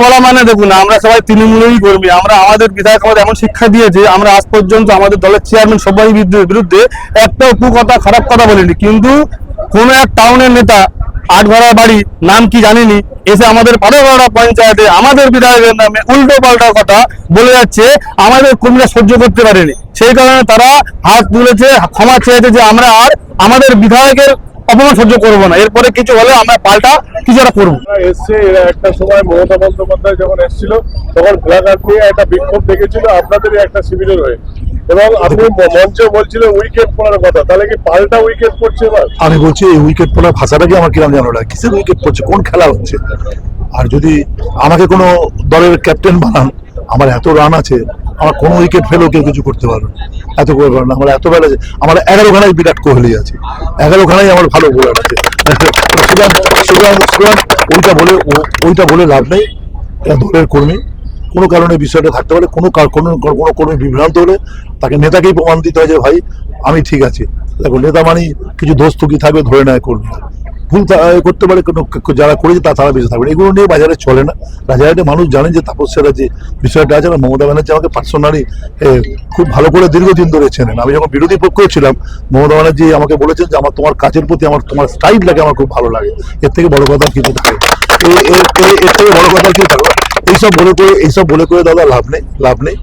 বলা মানে দেখুন, আমরা সবাই তৃণমূলেরই কর্মী, আমরা আমাদের বিধায়ক আমাদের এমন শিক্ষা দিয়েছে, আমরা আজ পর্যন্ত আমাদের দলের চেয়ারম্যান সবাই বিরুদ্ধে একটাও কু কথা খারাপ কথা বলিনি। কিন্তু কোন এক টাউনের নেতা আট ভাড়া বাড়ি, নাম কি জানিনি, এসে আমাদের পাড়াপাড়া পঞ্চায়েতে আমাদের বিধায়কের নামে উল্টো পাল্টা কথা বলে যাচ্ছে, আমাদের কর্মীরা সহ্য করতে পারেনি। সেই কারণে তারা হাত তুলেছে, ক্ষমা চেয়েছে যে আমরা আর আমাদের বিধায়কের অপমান সহ্য করব না। এরপরে কিছু হলে আমরা পাল্টা কিছু একটা করব এসছে একটা সময় মমতা বন্দ্যোপাধ্যায় যখন এসেছিল তখন প্লাকার্ড নিয়ে একটা বিক্ষোভ দেখেছিল আপনাদেরই একটা শিবিরের হয়ে। এবং আপনি মঞ্চে বলছিলেন উইকেট পড়ার কথা তাহলে কি পাল্টা উইকেট পড়ছে এবার? আমি বলছি এই উইকেট পড়ার ভাষাটাকে আমার কিরম জানো না? কিসের উইকেট পড়ছে? কোন খেলা হচ্ছে? আর যদি আমাকে কোনো দলের ক্যাপ্টেন বানান আমার এত রান আছে আমার কোনো উইকেট ফেলেও কেউ কিছু করতে পারবে না। এত করে পারবে না, আমার এত বেলা আমার এগারো খানায় বিরাট কোহলি আছে। এগারো খানায় আমার ভালো বোলার আছে। ওইটা বলে ওইটা বলে লাভ নেই। দলের কর্মী। কোনো কারণে বিষয়টা থাকতে পারে, কোনো কোনো কর্মী বিভ্রান্ত হলে তাকে নেতাকেই প্রমাণ দিতে হয় যে, ভাই, আমি ঠিক আছি। দেখো, নেতা মানে কিছু দোষ ত্রুটি থাকবে ধরে নেয় কর্মী ভুল করতে পারে, কোনো যারা করেছে তা তারা বেঁচে থাকবে। এগুলো নিয়ে বাজারে চলে না। বাজারে মানুষ জানেন যে তাপস্যারা যে বিষয়টা আছে, না, মমতা ব্যানার্জি আমাকে পার্সোনালি খুব ভালো করে দীর্ঘদিন ধরে চেনেন। আমি যখন বিরোধী পক্ষ ছিলাম, মমতা ব্যানার্জি আমাকে বলেছেন যে আমার তোমার কাজের প্রতি আমার, তোমার স্টাইল লাগে আমার খুব ভালো লাগে। এর থেকে বড় কথা কি কিছু থাকে এর থেকে বড় কথা কিছু থাকবে না। এইসব বলে করে, এইসব বলে করে দাদা লাভ নেই লাভ নেই।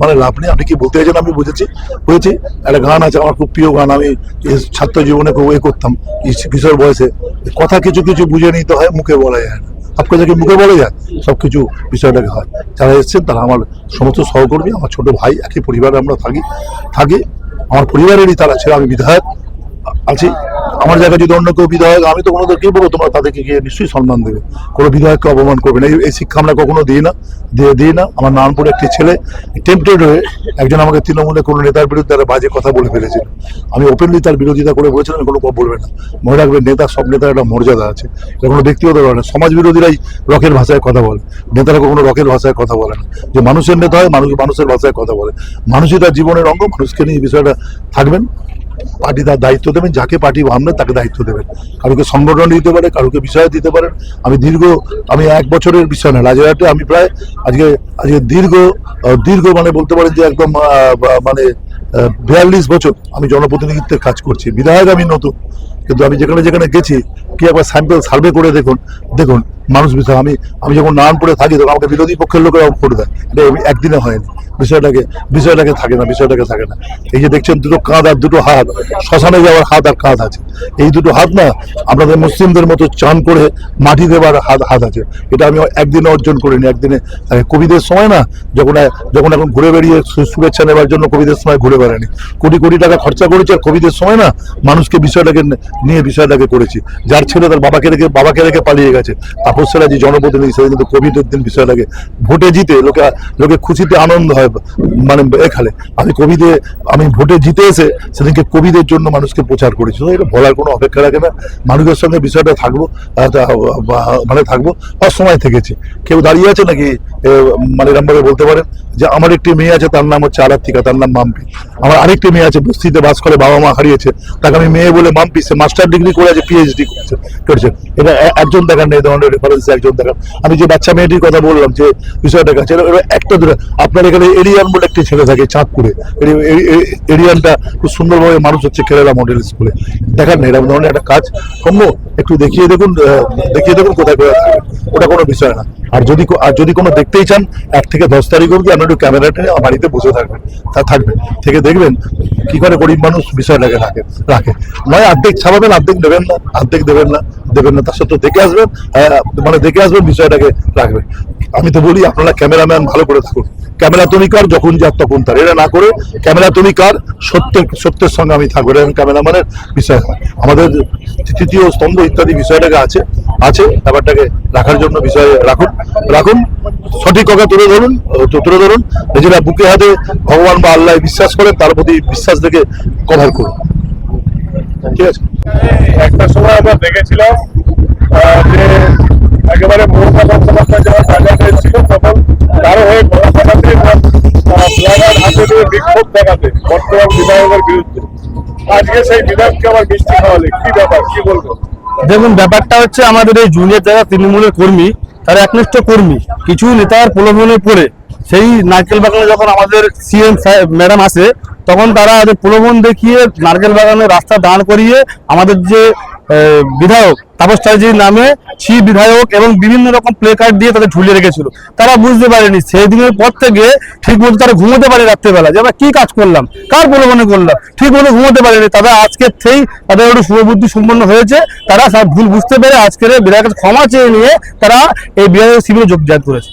মানে লাভ নেই। আপনি কি বলতে চাইছেন আমি বুঝেছি বুঝেছি। একটা গান আছে, আমার খুব প্রিয় গান, আমি ছাত্র জীবনে খুব এ করতাম কিশোর বয়সে। কথা কিছু কিছু বুঝে নিতে হয়, মুখে বলা যায় না। আপনাকে কি মুখে বলে যায়? সব কিছু বিষয়টাকে হয়। যারা এসছেন, তারা আমার সমস্ত সহকর্মী, আমার ছোট ভাই, একই পরিবারে আমরা থাকি থাকি। আমার পরিবারেরই তারা ছিল, আমি বিধায়ক আছি। আমার জায়গায় যদি অন্য কেউ বিধায়ক, আমি তো কোনোদেরকেই বলব? তোমরা তাদেরকে গিয়ে নিশ্চয়ই সম্মান দেবে। কোনো বিধায়ককে অপমান করবে না। এই- শিক্ষা আমরা কখনো দিই না, দিয়ে দিই না। আমার নানপুরে একটি ছেলে টেম্পটেড হয়ে একজন আমাকে তৃণমূলে কোনো নেতার বিরুদ্ধে একটা বাজে কথা বলে ফেলেছিল। আমি ওপেনলি তার বিরোধিতা করে বলেছিলাম কোনো কথা বলবে না। মনে রাখবে নেতা, সব নেতার একটা মর্যাদা আছে। এটা কোনো ব্যক্তিগত না। সমাজ বিরোধীরাই রকের ভাষায় কথা বলে। নেতারা কখনো রকের ভাষায় কথা বলে না। যে মানুষের নেতা হয়, মানুষ, মানুষের ভাষায় কথা বলে। মানুষই তার জীবনের অঙ্গ, মানুষকে নিয়ে এই বিষয়টা থাকবেন। পার্টি তার দায়িত্ব দেবেন, যাকে পার্টি ভাববেন তাকে দায়িত্ব দেবেন। কারোকে সংগঠন দিতে পারে, কারোকে বিষয় দিতে পারেন আমি দীর্ঘ, আমি এক বছরের বিষয় না, রাজারহাটে আমি প্রায় আজকে আজকে দীর্ঘ দীর্ঘ মানে বলতে পারেন যে একদম মানে বিয়াল্লিশ বছর আমি জনপ্রতিনিধিত্বের কাজ করছি। বিধায়ক আমি নতুন, কিন্তু আমি যেখানে যেখানে গেছি, কি একবার স্যাম্পল সার্ভে করে দেখুন দেখুন, মানুষ বিষয়। আমি আমি যখন নারায়ণপুরে থাকি তখন আমাকে বিরোধী পক্ষের লোকেরা করে দেয়। একদিনে হয়নি। বিষয়টাকে বিষয়টাকে থাকে না, বিষয়টাকে থাকে না। এই যে দেখছেন দুটো কাঁধ আর দুটো হাত, শ্মশানে যাওয়ার হাত আর কাঁধ আছে। এই দুটো হাত না আপনাদের মুসলিমদের মতো চান করে মাটি দেওয়ার হাত হাত আছে। এটা আমি একদিনে অর্জন করিনি, একদিনে কবিদের সময় না, যখন যখন এখন ঘুরে বেরিয়ে শুভেচ্ছা নেবার জন্য কবিদের সময় ঘুরে বেড়ানি কোটি কোটি টাকা খরচা করেছি আর কবিদের সময় না, মানুষকে বিষয়টাকে নিয়ে বিষয়টাকে করেছি। যার ছেলে তার বাবাকে রেখে বাবাকে রেখে পালিয়ে গেছে। তাপস্যারা যে জনপ্রতিনিধি, সেদিন কিন্তু কোভিডের দিন বিষয়টাকে ভোটে জিতে লোকে লোকে খুশিতে আনন্দ হয় মানে এখানে আমি কবিতে আমি ভোটে জিতে এসে সেদিনকে কবিদের জন্য মানুষকে প্রচার করেছি। এটা বলার কোনো অপেক্ষা রাখে না। মানুষের সঙ্গে বিষয়টা থাকব মানে থাকব সব সময় থেকেছি। কেউ দাঁড়িয়ে আছে নাকি? মানে এরমভাবে বলতে পারেন যে, আমার একটি মেয়ে আছে, তার নাম হচ্ছে আরাত্তিকা তার নাম মাম্পি। আমার আরেকটি মেয়ে আছে, বস্তিতে বাস করে বাবা মা হারিয়েছে। তাকে আমি মেয়ে বলে মাম্পি, সে মাস্টার ডিগ্রি করে আছে পিএইচডি করছে করছে। এটা একজন দেখার নেই ধরনের রেফারেন্স একজন দেখার আমি যে বাচ্চা মেয়েটির কথা বললাম, যে বিষয়টা কাছে একটা দূরে। আপনার এখানে এরিয়ান বলে একটি ছেলে থাকে চাঁদপুরে। এরি- এরি- এরি- এরিয়ানটা খুব সুন্দরভাবে মানুষ হচ্ছে কেরালা মডেল স্কুলে। দেখার নেই এরকম ধরনের একটা কাজ। কম্য একটু দেখিয়ে দেখুন দেখিয়ে দেখুন কোথায় কোথায় ওটা কোনো বিষয় না। আর যদি আর যদি কোনো দেখতেই চান, এক থেকে দশ তারিখ অবধি আপনার একটু ক্যামেরাটা বাড়িতে বসে থাকবেন। তা থাকবে থেকে দেখবেন কি করে গরিব মানুষ বিষয়টাকে রাখে রাখে। নয়, অর্ধেক ছাপাবেন, অর্ধেক দেবেন না, অর্ধেক দেবেন না দেবেন না। তার সত্ত্বেও দেখে আসবেন মানে দেখে আসবেন বিষয়টাকে রাখবেন আমি তো বলি, আপনারা ক্যামেরাম্যান ভালো করে থাকুন। ক্যামেরা তুমি কার, যখন যার তখন তার। এরা না করে, ক্যামেরা তুমি কার, সত্যের সত্যের সঙ্গে আমি থাকব। এটা ক্যামেরাম্যানের বিষয় হয়। আমাদের তৃতীয় স্তম্ভ ইত্যাদি বিষয়টাকে আছে আছে, ব্যাপারটাকে রাখার জন্য বিষয় রাখুন। রাখুন, সঠিক কথা তুলে ধরুন তুলে ধরুন। নিজেরা বুকে হাতে ভগবান বা আল্লাহ বিশ্বাস করেন, তার প্রতি বিশ্বাস থেকে কভার করুন। ঠিক আছে? একটা সময় আমরা দেখেছিলাম যে একেবারে বন্দ্যোপাধ্যায় যখন বাজারে বিক্ষোভ দেখাতে, বর্তমান বিধায়কের বিরুদ্ধে। আজকে সেই বিধায়ককে আবার মিষ্টি খাওয়ালে, কি ব্যাপার, কি বলব? দেখুন, ব্যাপারটা হচ্ছে আমাদের এই জুনিয়র যারা তৃণমূলের কর্মী, তারা একনিষ্ঠ কর্মী। কিছু নেতার প্রলোভনে পড়ে। সেই নারকেল বাগানে যখন আমাদের সিএম ম্যাডাম আসে, তখন তারা প্রলোভন দেখিয়ে নারকেল বাগানে রাস্তা দাঁড় করিয়ে আমাদের যে বিধায়ক তাপস চ্যাটার্জির নামে ছি বিধায়ক এবং বিভিন্ন রকম প্লে কার্ড দিয়ে তাদের ঝুলিয়ে রেখেছিল। তারা বুঝতে পারেনি, সেই দিনের পর থেকে ঠিক মতো তারা ঘুমোতে পারে রাত্রেবেলা। যে আমরা কি কাজ করলাম? কার প্রলোভনে করলাম ঠিক মতো ঘুমোতে পারেনি। তারা আজকের থেকেই তাদের একটু শুভবুদ্ধি সম্পন্ন হয়েছে। তারা সব ভুল বুঝতে পেরে আজকের বিধায়কের ক্ষমা চেয়ে নিয়ে তারা এই বিধায়ক শিবিরে যোগদান করেছে।